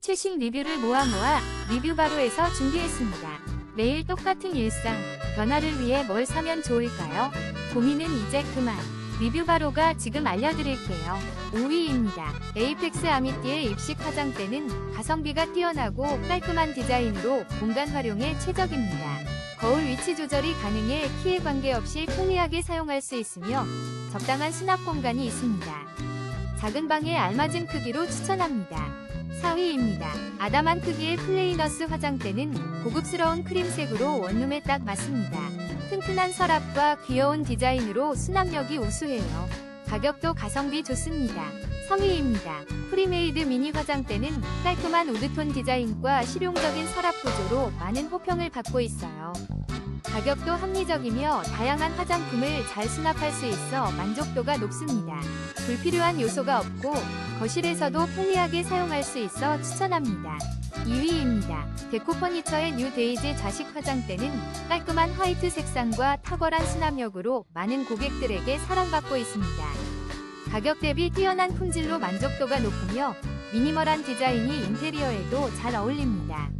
최신 리뷰를 모아 모아 리뷰바로에서 준비했습니다. 매일 똑같은 일상, 변화를 위해 뭘 사면 좋을까요? 고민은 이제 그만. 리뷰바로가 지금 알려드릴게요. 5위입니다. 에이펙스 아미띠의 입식 화장대는 가성비가 뛰어나고 깔끔한 디자인으로 공간 활용에 최적입니다. 거울 위치 조절이 가능해 키에 관계없이 편리하게 사용할 수 있으며 적당한 수납 공간이 있습니다. 작은 방에 알맞은 크기로 추천합니다. 4위입니다. 아담한 크기의 플레이너스 화장대는 고급스러운 크림색으로 원룸에 딱 맞습니다. 튼튼한 서랍과 귀여운 디자인으로 수납력이 우수해요. 가격도 가성비 좋습니다. 3위입니다. 프리메이드 미니 화장대는 깔끔한 우드톤 디자인과 실용적인 서랍 구조로 많은 호평을 받고 있어요. 가격도 합리적이며 다양한 화장품을 잘 수납할 수 있어 만족도가 높습니다. 불필요한 요소가 없고 거실에서도 편리하게 사용할 수 있어 추천합니다. 2위입니다. 데코 퍼니처의 뉴 데이즈 자식 화장대는 깔끔한 화이트 색상과 탁월한 수납력으로 많은 고객들에게 사랑받고 있습니다. 가격 대비 뛰어난 품질로 만족도가 높으며 미니멀한 디자인이 인테리어에도 잘 어울립니다.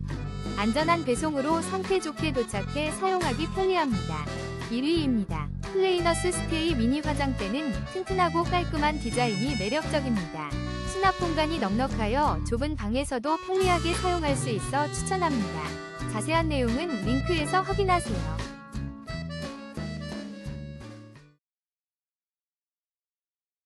안전한 배송으로 상태 좋게 도착해 사용하기 편리합니다. 1위입니다. 플레이너스 스테이 미니 화장대는 튼튼하고 깔끔한 디자인이 매력적입니다. 수납 공간이 넉넉하여 좁은 방에서도 편리하게 사용할 수 있어 추천합니다. 자세한 내용은 링크에서 확인하세요.